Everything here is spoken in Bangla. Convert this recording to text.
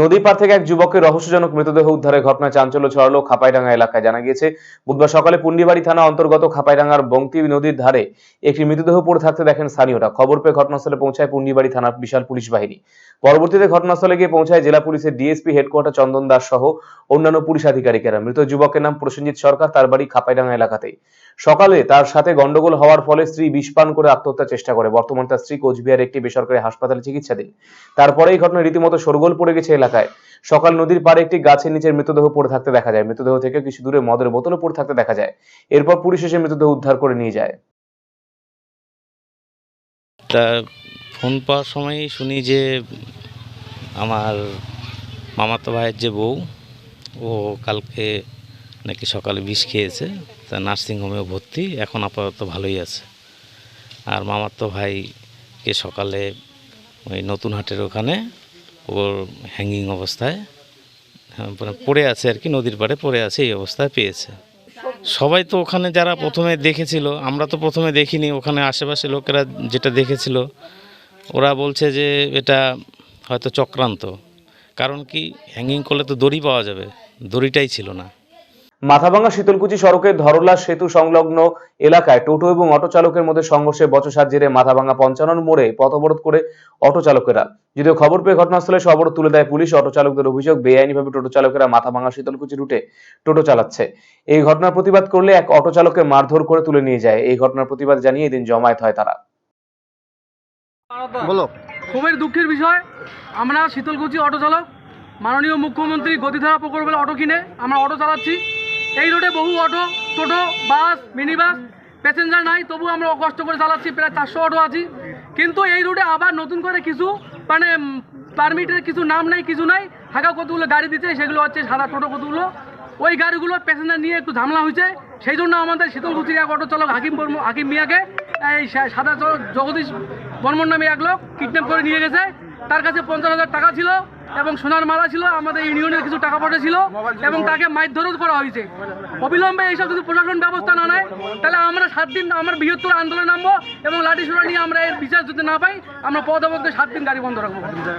নদী পার থেকে এক যুবকের রহস্যজনক মৃতদেহ উদ্ধারের ঘটনায় চাঞ্চল্য ছড়ালো খাপাইডাঙ্গা এলাকায়। জানা গিয়েছে, বুধবার সকালে পুন্ডিবাড়ি থানা অন্তর্গত খাপাইডাঙ্গার বংতি নদীর ধারে একটি মৃতদেহ পড়ে থাকতে দেখেন স্থানীয়রা। খবর পেয়ে ঘটনাস্থলে পৌঁছায় পুন্ডিবাড়ি থানার বিশাল পুলিশ বাহিনী। পরবর্তীতে ঘটনাস্থলে গিয়ে পৌঁছায় জেলা পুলিশের ডিএসপি হেডকোয়ার্টার চন্দন দাস সহ অন্যান্য পুলিশ আধিকারিকেরা। মৃত যুবকের নাম প্রসেনজিৎ সরকার, তার বাড়ি খাপাইডাঙ্গা এলাকাতেই। সকালে তার সাথে গন্ডগোল হওয়ার ফলে স্ত্রী বিষপান করে আত্মহত্যার চেষ্টা করে। বর্তমানে তার স্ত্রী কোচবিহার একটি বেসরকারি হাসপাতালে চিকিৎসাধীন। তারপরে এই ঘটনায় রীতিমতো শোরগোল পড়ে গেছে এলাকায়। সকাল নদীর পাড়ে একটি গাছের নিচের মৃতদেহ পড়ে থাকতে দেখা যায়। মৃতদেহ থেকে কিছু দূরে মদের বোতলও পড়ে থাকতে দেখা যায়। এরপর পুলিশ এসে মৃতদেহ উদ্ধার করে নিয়ে যায়। তা ফোন পাওয়ার সময় শুনি যে আমার মামাতো ভাইয়ের যে বউ, ও কালকে নাকি সকালে বিষ খেয়েছে। তা নার্সিংহোমেও ভর্তি, এখন আপাতত ভালোই আছে। আর মামাতো ভাইকে সকালে ওই নতুন হাটের ওখানে ওর হ্যাঙ্গিং অবস্থায় মানে পড়ে আছে আর কি, নদীর পাড়ে পড়ে আছে, এই অবস্থায় পেয়েছে। সবাই তো ওখানে যারা প্রথমে দেখেছিল, আমরা তো প্রথমে দেখিনি, ওখানে আশেপাশে লোকেরা যেটা দেখেছিল, ওরা বলছে যে এটা হয়তো চক্রান্ত। কারণ কি হ্যাঙ্গিং করলে তো দড়ি পাওয়া যাবে, দড়িটাই ছিল না। মাথাভাঙ্গা শীতলকুচি সড়কের ধরলা সেতু সংলগ্ন এলাকায় টোটো এবং অটো চালকের মধ্যে সংঘর্ষে বচসার জেরে মাথাভাঙ্গা পঞ্চানন মোড়ে পথ অবরোধ করে অটো চালকেরা। যদিও খবর পেয়ে ঘটনাস্থলে সে অবরোধ তুলে দেয় পুলিশ অটো চালকদের অভিযোগ বেআইনিভাবে টোটো চালকেরা মাথাভাঙ্গা শীতলকুচি রুটে টোটো চালাচ্ছে। এই ঘটনার প্রতিবাদ করলে এক অটো চালককে মারধর করে তুলে নিয়ে যায়। এই ঘটনার প্রতিবাদ জানিয়ে এদিন জমায়েত হয় তারা। বলো। খুবই দুঃখের বিষয় আমরা শীতলকুচি অটো চালক মাননীয় মুখ্যমন্ত্রী গতিধারা প্রকল্পের অটো কিনে আমরা অটো চালাচ্ছি। এই রোডে বহু অটো, টোটো, বাস মিনি বাস প্যাসেঞ্জার নাই তবু আমরা কষ্ট করে চালাচ্ছি, প্রায় চারশো অটো আছি। কিন্তু এই রুটে আবার নতুন করে কিছু মানে পারমিটের কিছু নাম নাই, কিছু নাই হাঁকা কতগুলো গাড়ি দিচ্ছে, সেগুলো হচ্ছে সাদা টোটো কতগুলো। ওই গাড়িগুলো প্যাসেঞ্জার নিয়ে একটু ঝামেলা হয়েছে, সেই জন্য আমাদের শীতলকুচির এক অটো চালক হাকিম হাকিম মিয়াকে এই সাদা জগদীশ বর্মন নামে এক লোক কিডন্যাপ করে নিয়ে গেছে। তার কাছে পঞ্চাশ হাজার টাকা ছিল এবং সোনার মালা ছিল, আমাদের ইউনিয়নের কিছু টাকা পয়সা ছিল এবং তাকে মারধরও করা হয়েছে। অবিলম্বে এইসব যদি প্রশাসন ব্যবস্থা না নেয়, তাহলে আমরা সাত দিন আমরা বৃহত্তর আন্দোলন নামবো এবং লাঠি সোনা নিয়ে আমরা এর বিচার যদি না পাই, আমরা পদ সাত দিন গাড়ি বন্ধ রাখব।